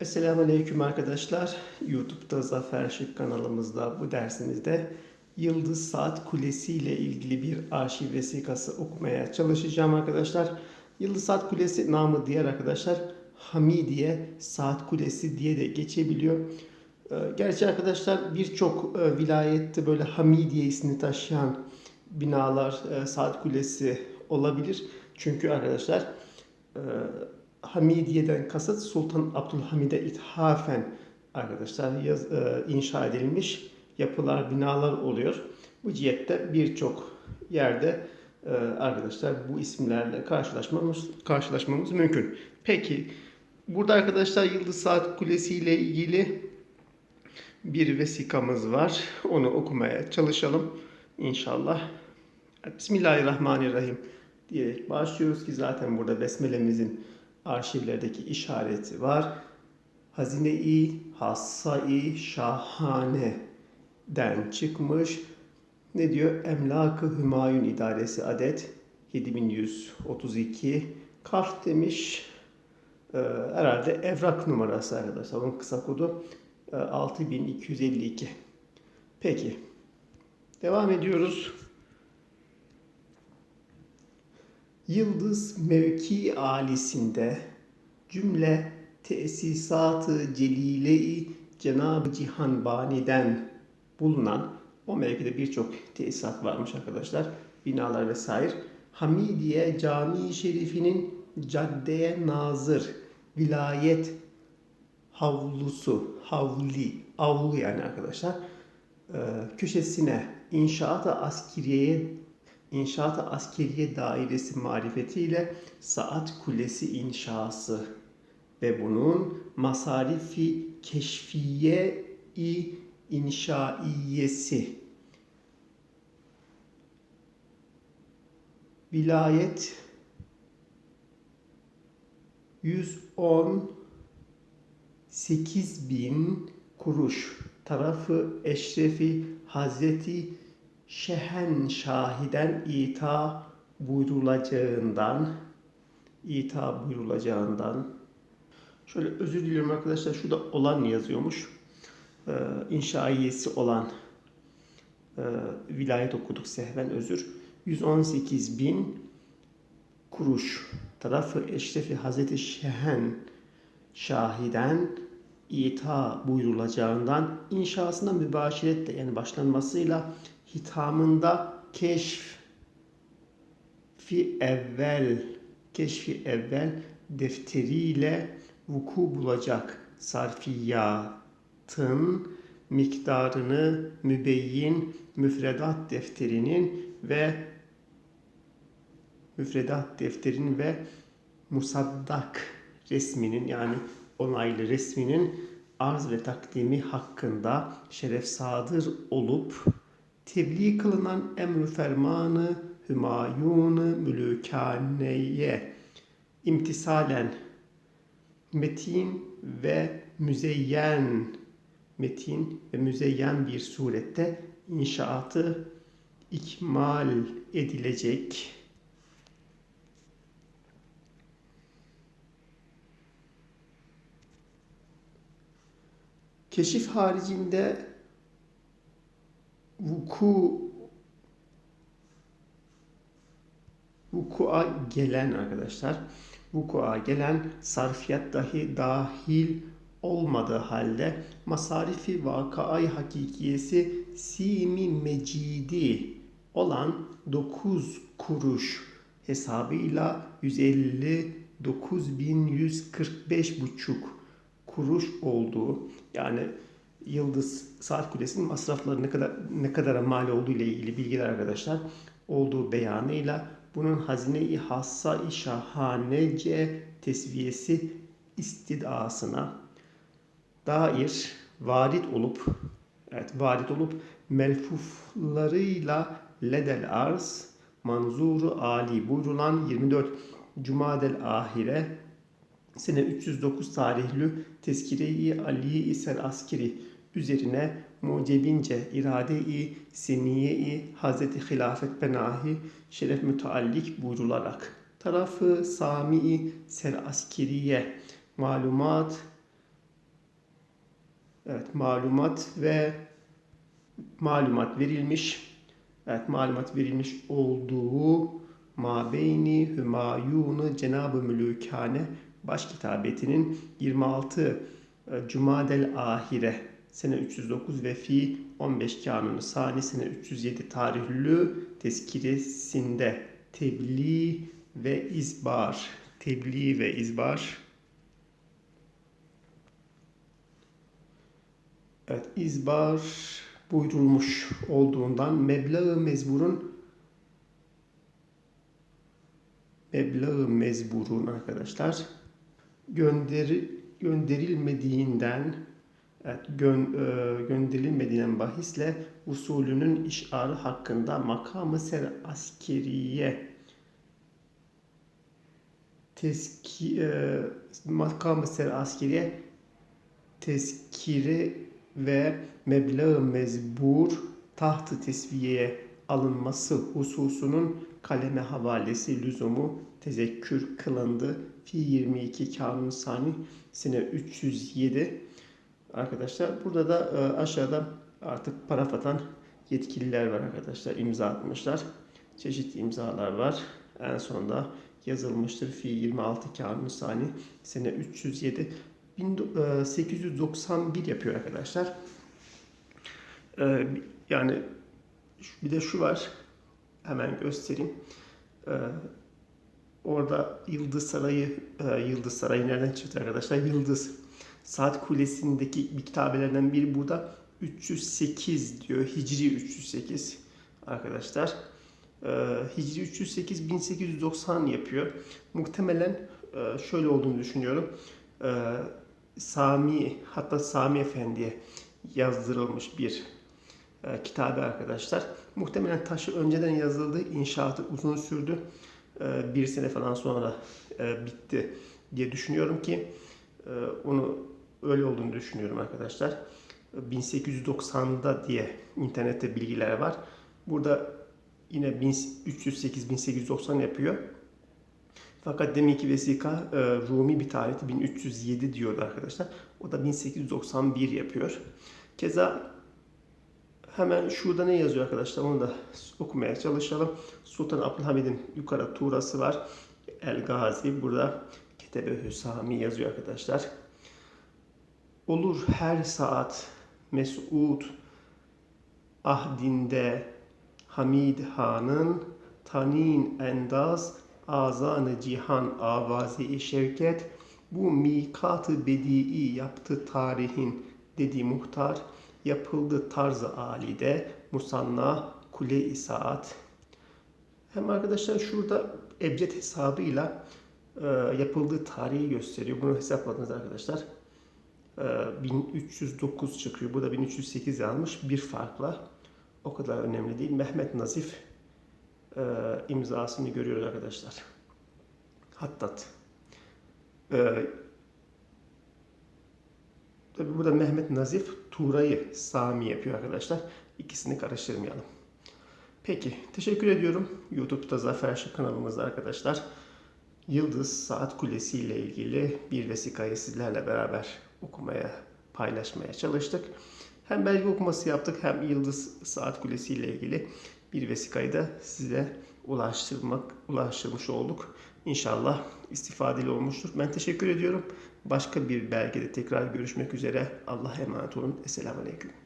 Esselamu Aleyküm arkadaşlar. YouTube'da Zafer Şık kanalımızda bu dersimizde Yıldız Saat Kulesi ile ilgili bir arşiv vesikası okumaya çalışacağım arkadaşlar. Yıldız Saat Kulesi namı diğer arkadaşlar Hamidiye Saat Kulesi diye de geçebiliyor. Ee, Gerçi arkadaşlar birçok e, vilayette böyle Hamidiye ismini taşıyan binalar e, Saat Kulesi olabilir. Çünkü arkadaşlar e, Hamidiye'den kasıt Sultan Abdülhamid'e ithafen arkadaşlar yaz, e, inşa edilmiş yapılar, binalar oluyor. Bu cihette birçok yerde e, arkadaşlar bu isimlerle karşılaşmamız karşılaşmamız mümkün. Peki burada arkadaşlar Yıldız Saat Kulesi ile ilgili bir vesikamız var. Onu okumaya çalışalım inşallah. Bismillahirrahmanirrahim diyerek başlıyoruz ki zaten burada besmelemizin arşivlerdeki işareti var. Hazine-i Hassai Şahane'den çıkmış. Ne diyor? Emlak-ı Hümayun İdaresi adet 7132 Kaf demiş. Ee, herhalde evrak numarası arkadaşlar. Onun kısa kodu e, 6252. Peki. Devam ediyoruz. Yıldız mevki alisinde cümle tesisatı celile-i Cenab-ı Cihan Bani'den bulunan o mevkide birçok tesisat varmış arkadaşlar. Binalar vesaire. Hamidiye Camii Şerifinin caddeye nazır vilayet havlusu, havli, avlu yani arkadaşlar köşesine inşaata askiriyeye İnşaat Askeriye Dairesi marifetiyle Saat Kulesi inşası ve bunun masarifi keşfiye-i inşaiyesi. Vilayet 118 bin kuruş. Tarafı Eşrefi Hazreti Şehen Şahiden ita buyrulacağından ita buyrulacağından şöyle özür diliyorum arkadaşlar şurada olan yazıyormuş. Ee, inşaiyesi olan e, vilayet okuduk sehven özür. 118 bin kuruş tarafı Eşrefi Hazreti Şehen Şahiden ita buyrulacağından inşasına mübaşiretle yani başlanmasıyla hitamında keşf fi evvel keşfi evvel defteriyle vuku bulacak sarfiyatın miktarını mübeyyin müfredat defterinin ve müfredat defterinin ve musaddak resminin yani onaylı resminin arz ve takdimi hakkında şeref sadır olup tebliğ kılınan emr fermanı Hümayun-ı Mülükane'ye imtisalen metin ve müzeyyen metin ve müzeyyen bir surette inşaatı ikmal edilecek. Keşif haricinde vuku vukua gelen arkadaşlar vukua gelen sarfiyat dahi dahil olmadığı halde masarifi vakai hakikiyesi simi mecidi olan 9 kuruş hesabıyla 159.145 buçuk kuruş olduğu yani Yıldız Saat Kulesi'nin masrafları ne kadar ne kadar mal olduğu ile ilgili bilgiler arkadaşlar. Olduğu beyanıyla bunun hazine-i hassa-i şahanece tesviyesi istidasına dair varit olup evet varit olup melfuflarıyla ledel arz manzuru ali buyrulan 24 Cumadel Ahire sene 309 tarihli Tezkire-i Ali-i Ser Askeri üzerine mucebince irade-i seniye-i Hazreti Hilafet Benahi şeref müteallik buyrularak tarafı Sami-i Ser Askeriye malumat Evet, malumat ve malumat verilmiş. Evet, malumat verilmiş olduğu Mabeyni Hümayunu Cenab-ı Mülükane baş kitabetinin 26 e, Cumadel Ahire sene 309 ve fi 15 kanunu sani sene 307 tarihlü tezkiresinde tebliğ ve izbar. Tebliğ ve izbar. Evet, izbar buyurulmuş olduğundan meblağı mezburun meblağı mezburun arkadaşlar gönderi, gönderilmediğinden evet, gön, e, gönderilmediğinden bahisle usulünün işarı hakkında makamı ser askeriye teski, e, makamı ser askeriye tezkire ve meblağ mezbur tahtı tesviyeye alınması hususunun kaleme havalesi lüzumu tezekkür kılındı. Fi 22 Kanun Sani sene 307 Arkadaşlar burada da e, aşağıda artık paraf atan yetkililer var arkadaşlar. imza atmışlar. Çeşitli imzalar var. En sonunda yazılmıştır. Fi 26 Kanun Sani sene 307 1891 yapıyor arkadaşlar. Ee, yani bir de şu var. Hemen göstereyim. Orada Yıldız Sarayı, e, Yıldız Sarayı nereden çıktı arkadaşlar? Yıldız Saat Kulesi'ndeki bir kitabelerden biri burada 308 diyor. Hicri 308 arkadaşlar. Ee, Hicri 308 1890 yapıyor. Muhtemelen e, şöyle olduğunu düşünüyorum. Ee, Sami hatta Sami Efendi'ye yazdırılmış bir e, kitabe arkadaşlar. Muhtemelen taşı önceden yazıldı. İnşaatı uzun sürdü. E, bir sene falan sonra e, bitti diye düşünüyorum ki e, onu öyle olduğunu düşünüyorum arkadaşlar. 1890'da diye internette bilgiler var. Burada yine 1308-1890 yapıyor. Fakat deminki vesika e, Rumi bir tarihte 1307 diyordu arkadaşlar. O da 1891 yapıyor. Keza hemen şurada ne yazıyor arkadaşlar onu da okumaya çalışalım. Sultan Abdülhamid'in yukarı tuğrası var. El Gazi burada Ketebe Hüsami yazıyor arkadaşlar. Olur her saat Mesud ahdinde Hamid Han'ın tanin endaz azanı cihan avazi şevket bu mikatı bedii yaptı tarihin dedi muhtar yapıldı tarzı alide musanna kule-i saat hem arkadaşlar şurada ebced hesabıyla e, yapıldığı tarihi gösteriyor. Bunu hesapladınız arkadaşlar. E, 1309 çıkıyor. Bu da 1308 yazmış. Bir farkla. O kadar önemli değil. Mehmet Nazif e, imzasını görüyoruz arkadaşlar. Hattat. E, tabi burada Mehmet Nazif Tuğra'yı Sami yapıyor arkadaşlar. İkisini karıştırmayalım. Peki, teşekkür ediyorum. YouTube'da Zafer Şık kanalımızda arkadaşlar. Yıldız Saat Kulesi ile ilgili bir vesikayı sizlerle beraber okumaya, paylaşmaya çalıştık. Hem belge okuması yaptık hem Yıldız Saat Kulesi ile ilgili bir vesikayı da size ulaştırmak, ulaştırmış olduk. İnşallah istifadeli olmuştur. Ben teşekkür ediyorum. Başka bir belgede tekrar görüşmek üzere. Allah'a emanet olun. Esselamu Aleyküm.